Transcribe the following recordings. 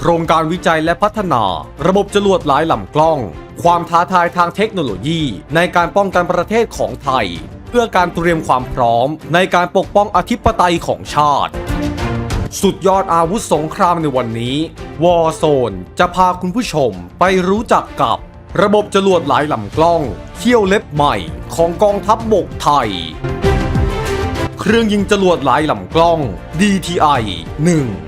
โครงการวิจัยและพัฒนา ระบบจรวดหลายลำกล้อง ความท้าทายทางเทคโนโลยี ในการป้องกันประเทศของไทย เพื่อการเตรียมความพร้อม ในการปกป้องอธิปไตยของชาติ สุดยอดอาวุธสงครามในวันนี้วอ r z โซนจะพาคุณผู้ชมไปรู้จักกับ ระบบจรวดหลายลำกล้องเขี้ยวเล็บใหม่ของกองทัพบบกไทยเครื่องยิงจรวดหลายลำกล้อง DTI 1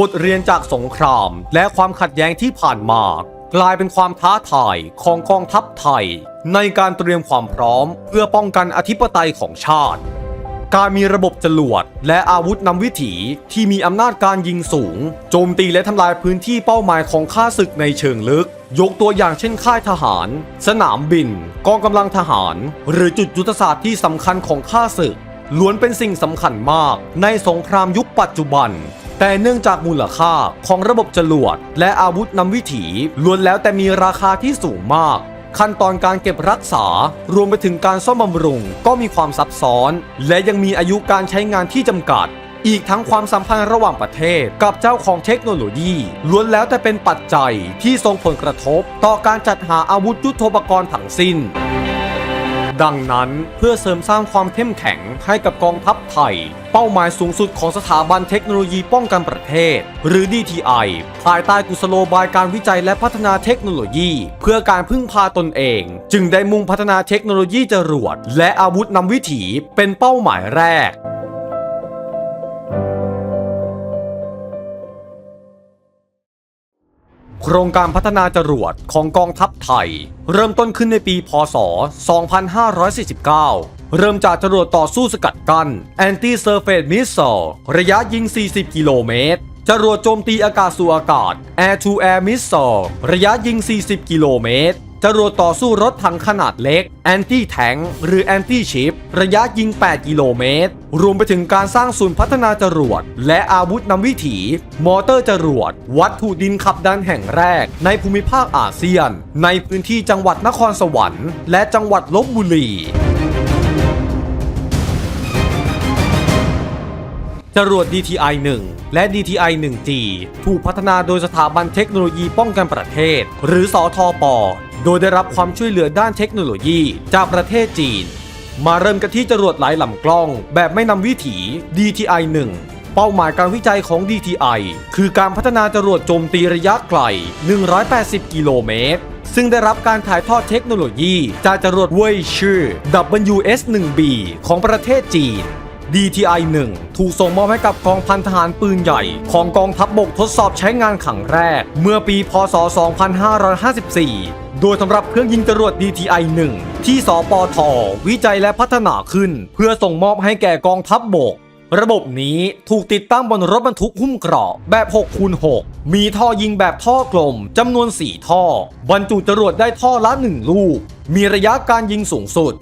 บทเรียนจากสงคราม และความขัดแย้งที่ผ่านมา กลายเป็นความท้าทายของกองทัพไทย ในการเตรียมความพร้อม เพื่อป้องกันอธิปไตยของชาติ การมีระบบจรวดและอาวุธนำวิถีที่มีอำนาจการยิงสูง โจมตีและทำลายพื้นที่เป้าหมายของข้าศึกในเชิงลึก ยกตัวอย่างเช่นค่ายทหาร สนามบิน กองกำลังทหาร หรือจุดยุทธศาสตร์ที่สำคัญของข้าศึกล้วนเป็นสิ่งสำคัญมากในสงครามยุคปัจจุบัน แต่เนื่องจากมูลค่าของระบบจรวด และอาวุธนำวิถีล้วนแล้วแต่มีราคาที่สูงมาก ขั้นตอนการเก็บรักษารวมไปถึงการซ่อมบำรุงก็มีความซับซ้อน และยังมีอายุการใช้งานที่จำกัด อีกทั้งความสัมพันธ์ระหว่างประเทศกับเจ้าของเทคโนโลยีล้วนแล้วแต่เป็นปัจจัยที่ส่งผลกระทบ ต่อการจัดหาอาวุธยุทโธปกรณ์ทั้งสิ้น ดังนั้นเพื่อเสริมสร้างความเข้มแข็งให้กับกองทัพไทย เป้าหมายสูงสุดของสถาบันเทคโนโลยีป้องกันประเทศ หรือ DTI ภายใต้กุศโลบายการวิจัยและพัฒนาเทคโนโลยี เพื่อการพึ่งพาตนเอง จึงได้มุ่งพัฒนาเทคโนโลยีจรวด และอาวุธนำวิถีเป็นเป้าหมายแรก โครงการพัฒนาจรวดของกองทัพไทย เริ่มต้นขึ้นในปี พศ 2549 เริ่มจากจรวดต่อสู้สกัดกั้น Anti Surface Missile ระยะยิง 40 กิโลเมตรจรวดโจมตีอากาศสู่อากาศ Air to Air Missile ระยะยิง 40 กิโลเมตร จรวดต่อสู้รถถังขนาดเล็กแอนตี้แทงหรือแอนตี้ชิประยะยิง 8 กิโลเมตร รวมไปถึงการสร้างศูนย์พัฒนาจรวด และอาวุธนำวิถี มอเตอร์จรวด วัตถุดินขับดันแห่งแรก ในภูมิภาคอาเซียน ในพื้นที่จังหวัดนครสวรรค์ และจังหวัดลบบุรี จรวด DTI 1 และ DTI 1G ถูกพัฒนาโดยสถาบันเทคโนโลยีป้องกันประเทศ หรือสอทอปอโดยได้รับความช่วยเหลือด้านเทคโนโลยี จากประเทศจีน มาเริ่มกันที่จรวดหลายลำกล้อง แบบไม่นำวิถี DTI 1 เป้าหมายการวิจัยของ DTI คือการพัฒนาจรวดโจมตีระยะไกล 180 กิโลเมตรซึ่งได้รับการถ่ายทอดเทคโนโลยี จากจรวดเว่ยชื่อ WS-1B ของประเทศจีน DTI 1 ถูกส่งมอบให้กับกองพันทหารปืนใหญ่ ของกองทัพบบกทดสอบใช้งานขังแรก เมื่อปี พศ 2554 โดยสำหรับเครื่องยิงจรวด DTI 1 ที่สปท วิจัยและพัฒนาขึ้น เพื่อส่งมอบให้แก่กองทัพบบก ระบบนี้ถูกติดตั้งบนรถบรรทุกหุ้มเกราะแบบ6คูณ6มีท่อยิงแบบท่อกลมจำนวน 4 ท่อ บรรจุจรวดได้ท่อละ 1 ลูก มีระยะการยิงสูงสุด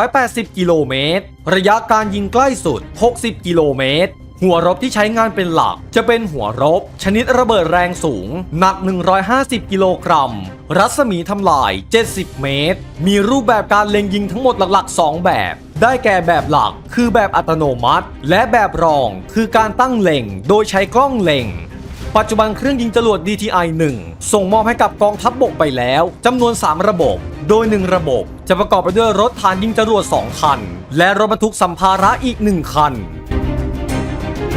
180 กิโลเมตร ระยะการยิงใกล้สุด 60 กิโลเมตร หัวรบที่ใช้งานเป็นหลัก จะเป็นหัวรบ ชนิดระเบิดแรงสูง หนัก 150 กิโลกรัม รัศมีทำลาย 70 เมตร มีรูปแบบการเล็งยิงทั้งหมดหลัก ๆ 2 แบบ ได้แก่แบบหลักคือแบบอัตโนมัติ และแบบรองคือการตั้งเล็ง โดยใช้กล้องเล็งปัจจุบันเครื่องยิงจรวด DTI 1 ส่งมอบให้กับกองทัพบบกไปแล้วจำนวน 3 ระบบ โดย 1 ระบบ จะประกอบไปด้วยรถฐานยิงจรวด 2 คัน และรถบรรทุกสัมภาระอีก 1 คัน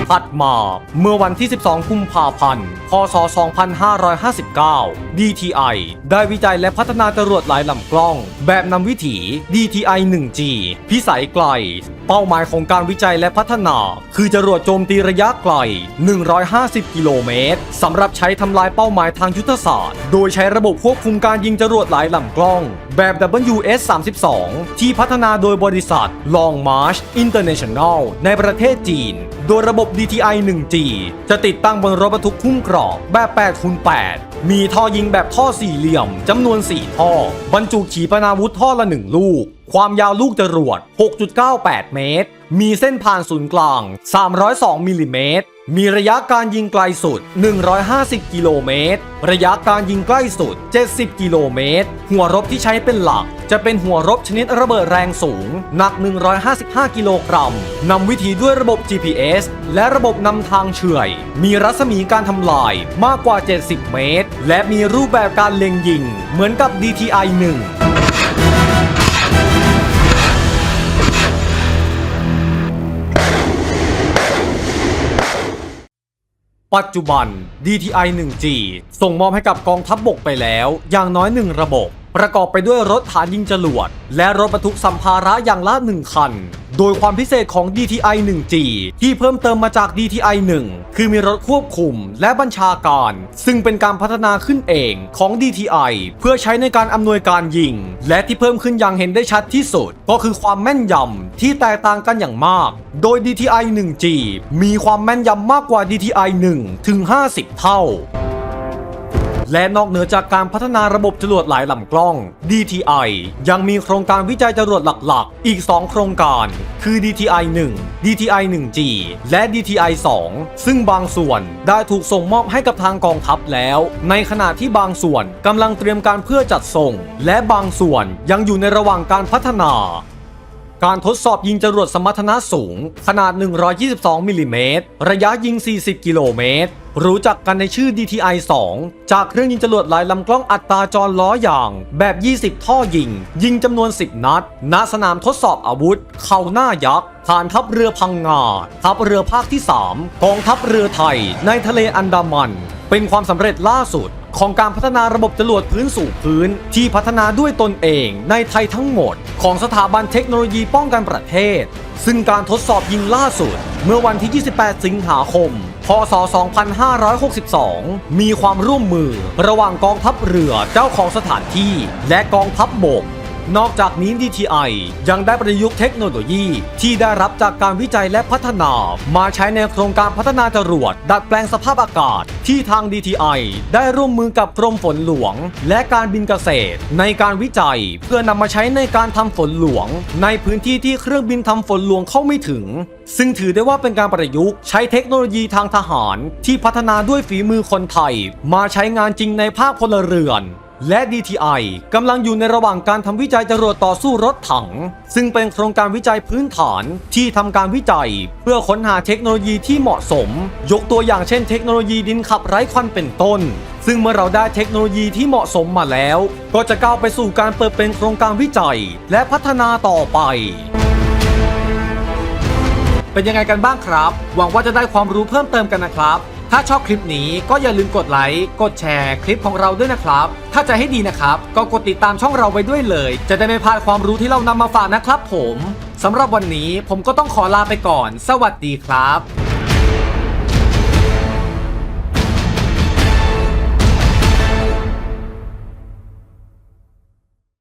ถัดมา เมื่อวันที่ 12 กุมภาพันธ์ พศ 2559 DTI ได้วิจัยและพัฒนาจรวดหลายลำกล้อง แบบนำวิถี DTI 1G พิสัยไกล เป้าหมายของการวิจัยและพัฒนา คือจรวดโจมตีระยะไกล 150 กิโลเมตรสำหรับใช้ทำลายเป้าหมายทางยุทธศาสตร์ โดยใช้ระบบควบคุมการยิงจรวดหลายลำกล้อง แบบ WS-32 ที่พัฒนาโดยบริษัท Long March International ในประเทศจีน โดยระบบ DTI 1G จะติดตั้งบนรถบรรทุกหุ้มกรอบแบบ8คูณ8มีท่อยิงแบบท่อสี่เหลี่ยมจำนวน 4 ท่อ บรรจุขีปนาวุธท่อละ 1 ลูก ความยาวลูกจรวด 6.98 เมตร มีเส้นผ่านศูนย์กลาง 302มิลลิเมตร มีระยะการยิงไกลสุด 150 กิโลเมตร ระยะการยิงใกล้สุด 70 กิโลเมตร หัวรบที่ใช้เป็นหลัก จะเป็นหัวรบชนิดระเบิดแรงสูง หนัก 155 กิโลกรัมนำวิธีด้วยระบบ GPS และระบบนำทางเฉื่อย มีรัศมีการทำลายมากกว่า 70 เมตร และมีรูปแบบการเล็งยิง เหมือนกับ DTI 1ปัจจุบัน DTI 1G ส่งมอบให้กับกองทัพบบกไปแล้ว อย่างน้อยหนึ่งระบบ ประกอบไปด้วยรถฐานยิงจรวด และรถบรรทุกสัมภาระอย่างละ 1 คัน โดยความพิเศษของ DTI 1G ที่เพิ่มเติมมาจาก DTI 1 คือมีรถควบคุมและบัญชาการ ซึ่งเป็นการพัฒนาขึ้นเองของ DTI เพื่อใช้ในการอำนวยการยิง และที่เพิ่มขึ้นอย่างเห็นได้ชัดที่สุด ก็คือความแม่นยำที่แตกต่างกันอย่างมาก โดย DTI 1G มีความแม่นยำมากกว่า DTI 1 ถึง 50 เท่า และนอกเหนือจากการพัฒนาระบบจรวดหลายลำกล้อง DTI ยังมีโครงการวิจัยจรวดหลักๆ อีก 2 โครงการ คือ DTI 1 DTI 1G และ DTI 2 ซึ่งบางส่วนได้ถูกส่งมอบให้กับทางกองทัพแล้ว ในขณะที่บางส่วนกำลังเตรียมการเพื่อจัดส่ง และบางส่วนยังอยู่ในระหว่างการพัฒนาการทดสอบยิงจรวดสมรรถนะสูง ขนาด 122 มิลลิเมตร ระยะยิง 40 กิโลเมตร รู้จักกันในชื่อ DTI 2 จากเครื่องยิงจรวดหลายลำกล้องอัตราจรล้อยาง แบบ 20 ท่อยิง ยิงจำนวน 10 นัด ณ สนามทดสอบอาวุธ เข่าหน้ายักษ์ฐานทัพเรือพังงา ทัพเรือภาคที่ 3 กองทัพเรือไทย ในทะเลอันดามัน เป็นความสำเร็จล่าสุดของการพัฒนาระบบจรวดพื้นสู่พื้น ที่พัฒนาด้วยตนเองในไทยทั้งหมด ของสถาบันเทคโนโลยีป้องกันประเทศ ซึ่งการทดสอบยิงล่าสุด เมื่อวันที่ 28 สิงหาคม พศ 2562 มีความร่วมมือระหว่างกองทัพเรือเจ้าของสถานที่ และกองทัพบบก นอกจากนี้ DTI ยังได้ประยุกต์เทคโนโลยี ที่ได้รับจากการวิจัยและพัฒนา มาใช้ในโครงการพัฒนาจรวด ดัดแปลงสภาพอากาศ ที่ทาง DTI ได้ร่วมมือกับกรมฝนหลวง และการบินเกษตร ในการวิจัยเพื่อนำมาใช้ในการทำฝนหลวง ในพื้นที่ที่เครื่องบินทำฝนหลวงเข้าไม่ถึง ซึ่งถือได้ว่าเป็นการประยุกต์ใช้เทคโนโลยีทางทหาร ที่พัฒนาด้วยฝีมือคนไทย มาใช้งานจริงในภาคพลเรือน และ DTI กำลังอยู่ในระหว่างการทำวิจัยจรวดต่อสู้รถถัง ซึ่งเป็นโครงการวิจัยพื้นฐานที่ทำการวิจัย เพื่อค้นหาเทคโนโลยีที่เหมาะสม ยกตัวอย่างเช่นเทคโนโลยีดินขับไร้ควันเป็นต้น ซึ่งเมื่อเราได้เทคโนโลยีที่เหมาะสมมาแล้ว ก็จะก้าวไปสู่การเปิดเป็นโครงการวิจัย และพัฒนาต่อไปเป็นยังไงกันบ้างครับ หวังว่าจะได้ความรู้เพิ่มเติมกันนะครับ ถ้าชอบคลิปนี้ก็อย่าลืมกดไลค์ กดแชร์คลิปของเราด้วยนะครับ ถ้าจะให้ดีนะครับ ก็กดติดตามช่องเราไว้ด้วยเลย จะได้ไม่พลาดความรู้ที่เรานำมาฝากนะครับผมสำหรับวันนี้ผมก็ต้องขอลาไปก่อน สวัสดีครับ